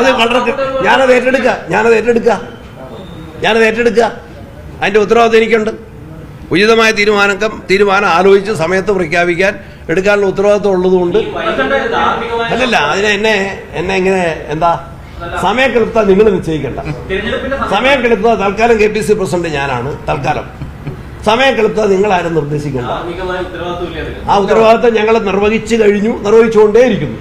അത് വളരെ ഞാനത് ഏറ്റെടുക്കുക ഞാനത് ഏറ്റെടുക്കുക ഞാനത് ഏറ്റെടുക്കുക. അതിന്റെ ഉത്തരവാദിത്വം എനിക്കുണ്ട്. ഉചിതമായ തീരുമാനം തീരുമാനം ആലോചിച്ച് സമയത്ത് പ്രഖ്യാപിക്കാൻ എടുക്കാനുള്ള ഉത്തരവാദിത്വം ഉള്ളതുകൊണ്ട് അല്ലല്ല അതിനെ എന്നെ എന്നെ ഇങ്ങനെ എന്താ സമയക്കെടുത്ത നിങ്ങൾ നിശ്ചയിക്കണ്ട. സമയക്കെടുത്ത തൽക്കാലം കെ പി സി പ്രസിഡന്റ് ഞാനാണ് തൽക്കാലം. സമയക്കെടുത്താൽ നിങ്ങൾ ആരും നിർദ്ദേശിക്കണ്ട. ആ ഉത്തരവാദിത്തം ഞങ്ങൾ നിർവഹിച്ചു കഴിഞ്ഞു നിർവഹിച്ചുകൊണ്ടേയിരിക്കുന്നു.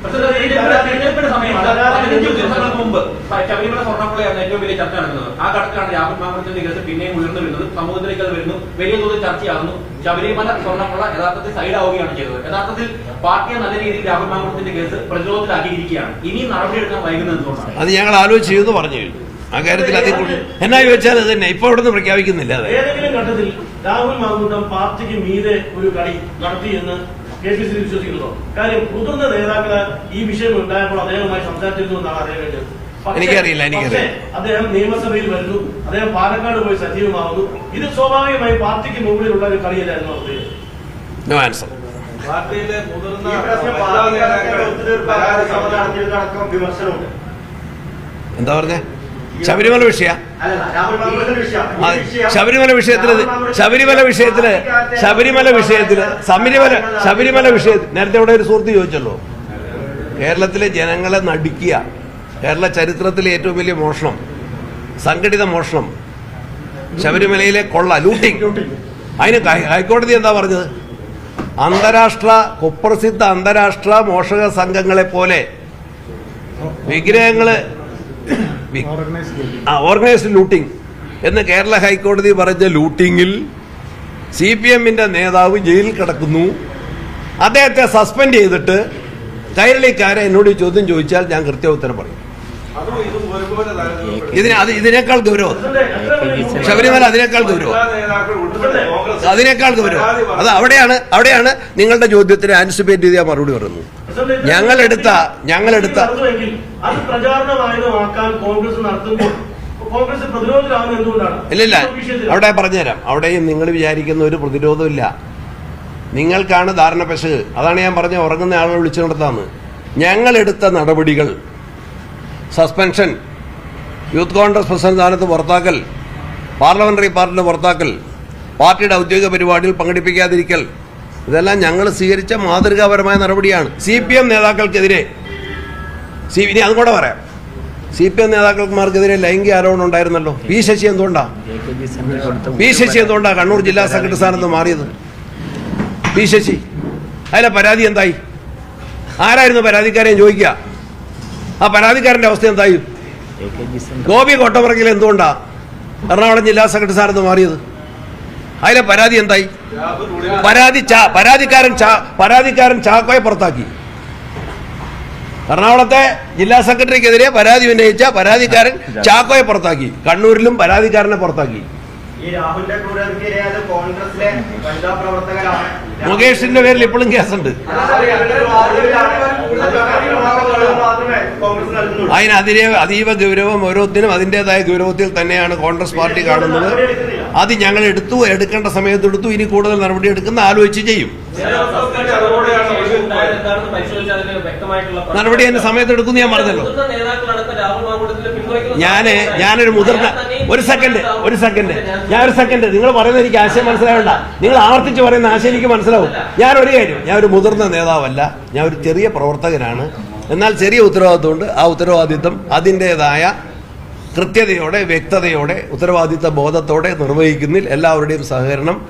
ശബരിമല സ്വർണപ്പുള്ളയാണ് ഏറ്റവും വലിയ ചർച്ച നടക്കുന്നത്. ആ ഘട്ടത്തിലാണ് രാഹുൽ മാമത്തിന്റെ കേസ് പിന്നെയും ഉയർന്നു വരുന്നത്. സമൂഹത്തിലേക്ക് അത് വരുന്നു. വലിയ തോതിൽ ചർച്ചയാകുന്നു. ശബരിമല സ്വർണപ്പുള്ള യഥാർത്ഥത്തിൽ സൈഡ് ആവുകയാണ് ചെയ്തത്. യഥാർത്ഥത്തിൽ പാർട്ടിയെ നല്ല രീതിയിൽ രാഹുൽ മാമത്തിന്റെ കേസ് പ്രതിരോധത്തിലാക്കിയിരിക്കുകയാണ്. ഇനി നടപടിയെടുക്കാൻ വൈകുന്നത് എന്തുകൊണ്ടാണ്? അത് ഞങ്ങൾ ആലോചിച്ച് ചെയ്തു പറഞ്ഞു കഴിഞ്ഞു ആ കാര്യത്തിൽ അതിൽ കൂടുതൽ എന്നാ ചോദിച്ചാൽ അത് തന്നെ. ഇപ്പൊ ഇവിടുന്ന് പ്രഖ്യാപിക്കുന്നില്ല അതെ. ഏതെങ്കിലും ഘട്ടത്തിൽ രാഹുൽ മാങ്കൂട്ടം പാർട്ടിക്ക് മീതെ ഒരു കളി നടത്തി എന്ന് കെ പി സി വിശ്വസിക്കുന്നു കാര്യം മുതിർന്ന നേതാക്കൾ ഈ വിഷയം ഉണ്ടായപ്പോൾ അദ്ദേഹവുമായി സംസാരിച്ചിരുന്നു എന്നാണ് അറിയാൻ പക്ഷേ- എനിക്കറിയില്ല, എനിക്കറിയില്ല. അദ്ദേഹം നിയമസഭയിൽ വരുന്നു. അദ്ദേഹം പാലക്കാട് പോയി സജീവമാകുന്നു. ഇത് സ്വാഭാവികമായി പാർട്ടിക്ക് മുകളിലുള്ള ഒരു കളിയല്ലായിരുന്നു അദ്ദേഹം നോ ആൻസർ പാർട്ടിയിലെ മുതിർന്ന വിമർശനമുണ്ട്. എന്താ പറഞ്ഞേ? ശബരിമല വിഷയ? ശബരിമല വിഷയത്തിൽ ശബരിമല വിഷയത്തിൽ ശബരിമല വിഷയത്തിൽ ശബരിമല ശബരിമല വിഷയത്തിൽ നേരത്തെ ഇവിടെ ഒരു സുഹൃത്ത് ചോദിച്ചല്ലോ. കേരളത്തിലെ ജനങ്ങളെ നടുക്കിയ കേരള ചരിത്രത്തിലെ ഏറ്റവും വലിയ മോഷണം സംഘടിത മോഷണം ശബരിമലയിലെ കൊള്ള ലൂട്ടിംഗ് അതിന് ഹൈക്കോടതി എന്താ പറഞ്ഞത്? അന്താരാഷ്ട്ര കുപ്രസിദ്ധ അന്താരാഷ്ട്ര മോഷക സംഘങ്ങളെ പോലെ വിഗ്രഹങ്ങൾ ഓർഗനൈസ്ഡ് ലൂട്ടിംഗ് എന്ന് കേരള ഹൈക്കോടതി പറഞ്ഞ ലൂട്ടിങ്ങിൽ സി പി എമ്മിന്റെ നേതാവ് ജയിലിൽ കിടക്കുന്നു. അദ്ദേഹത്തെ സസ്പെൻഡ് ചെയ്തിട്ട് കൈരളിക്കാരെ എന്നോട് ചോദ്യം ചോദിച്ചാൽ ഞാൻ കൃത്യോത്തരം പറയും. ഇതിന് അത് ഇതിനേക്കാൾ ഗൗരവം. ശബരിമല അതിനേക്കാൾ ഗൗരവം. അതിനേക്കാൾ ഗൗരവം. അത് അവിടെയാണ് അവിടെയാണ് നിങ്ങളുടെ ചോദ്യത്തിന് ആൻസിപ്പേറ്റ് ചെയ്ത് ഞാൻ മറുപടി പറയുന്നു പ്രസിഡന്റ്, ഞങ്ങളെടുത്ത ഞങ്ങളെടുത്ത ഇല്ലില്ല അവിടെ പറഞ്ഞുതരാം. അവിടെയും നിങ്ങൾ വിചാരിക്കുന്ന ഒരു പ്രതിരോധമില്ല നിങ്ങൾക്കാണ് ധാരണ പെശക്. അതാണ് ഞാൻ പറഞ്ഞ ഉറങ്ങുന്ന ആളുകൾ വിളിച്ചു നടത്താമെന്ന് ഞങ്ങളെടുത്ത നടപടികൾ സസ്പെൻഷൻ. യൂത്ത് കോൺഗ്രസ് പ്രസിഡന്റ് സ്ഥാനത്ത് പുറത്താക്കൽ. പാർലമെന്ററി പാർട്ടിയുടെ പുറത്താക്കൽ. പാർട്ടിയുടെ ഔദ്യോഗിക പരിപാടിയിൽ പങ്കെടുപ്പിക്കാതിരിക്കൽ. ഇതെല്ലാം ഞങ്ങൾ സ്വീകരിച്ച മാതൃകാപരമായ നടപടിയാണ്. സി പി എം നേതാക്കൾക്കെതിരെ. സി ഇനി അതും കൂടെ പറയാം. സി പി എം നേതാക്കന്മാർക്കെതിരെ ലൈംഗിക ആരോപണം ഉണ്ടായിരുന്നല്ലോ. പി ശശി എന്തുകൊണ്ടാ? പി ശശി എന്തുകൊണ്ടാ കണ്ണൂർ ജില്ലാ സെക്രട്ടറി സ്ഥാനത്ത് മാറിയത്? പി ശശി. അതിലെ പരാതി എന്തായി? ആരായിരുന്നു പരാതിക്കാരെയും ചോദിക്കുക? ആ പരാതിക്കാരന്റെ അവസ്ഥ എന്തായി? ഗോപി കോട്ടപ്പുറക്കിൽ എന്തുകൊണ്ടാ എറണാകുളം ജില്ലാ സെക്രട്ടറി സാറെന്ന് മാറിയത്? അതിലെ പരാതി എന്തായി? പരാതി ചാ പരാതിക്കാരൻ ചാ പരാതിക്കാരൻ ചാക്കോയെ പുറത്താക്കി. എറണാകുളത്തെ ജില്ലാ സെക്രട്ടറിക്കെതിരെ പരാതി ഉന്നയിച്ച പരാതിക്കാരൻ ചാക്കോയെ പുറത്താക്കി. കണ്ണൂരിലും പരാതിക്കാരനെ പുറത്താക്കി. ഈ രാഹുലിന്റെ ക്രൂരതയ്ക്ക് അത് കോൺഗ്രസിലെ വനിതാ പ്രവർത്തകരാണ്. മുകേഷിന്റെ പേരിൽ ഇപ്പോഴും കേസുണ്ട്. അതിനെതിരെ അതീവ ഗൗരവം ഓരോത്തിനും അതിന്റെതായ ഗൗരവത്തിൽ തന്നെയാണ് കോൺഗ്രസ് പാർട്ടി കാണുന്നത്. അത് ഞങ്ങൾ എടുത്തു എടുക്കേണ്ട സമയത്ത് എടുത്തു ഇനി കൂടുതൽ നടപടി എടുക്കുന്ന ആലോചിച്ച് ചെയ്യും. നടപടി എന്റെ സമയത്ത് എടുക്കുന്നു ഞാൻ പറഞ്ഞല്ലോ. ഞാൻ ഞാനൊരു മുതിർന്ന ഒരു സെക്കൻഡ് ഒരു സെക്കൻഡ് ഞാൻ ഒരു സെക്കൻഡ് നിങ്ങൾ പറയുന്ന എനിക്ക് ആശയം മനസ്സിലാവണ്ട നിങ്ങൾ ആവർത്തിച്ച് പറയുന്ന ആശയം എനിക്ക് മനസ്സിലാവും. ഞാൻ ഒരു കാര്യം ഞാൻ ഒരു മുതിർന്ന നേതാവല്ല. ഞാൻ ഒരു ചെറിയ പ്രവർത്തകനാണ്. എന്നാൽ ചെറിയ ഉത്തരവാദിത്വമുണ്ട്. ആ ഉത്തരവാദിത്വം അതിന്റെതായ കൃത്യതയോടെ വ്യക്തതയോടെ ഉത്തരവാദിത്ത ബോധത്തോടെ നിർവഹിക്കുന്നതിൽ എല്ലാവരുടെയും സഹകരണം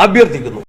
അഭ്യർത്ഥിക്കുന്നു.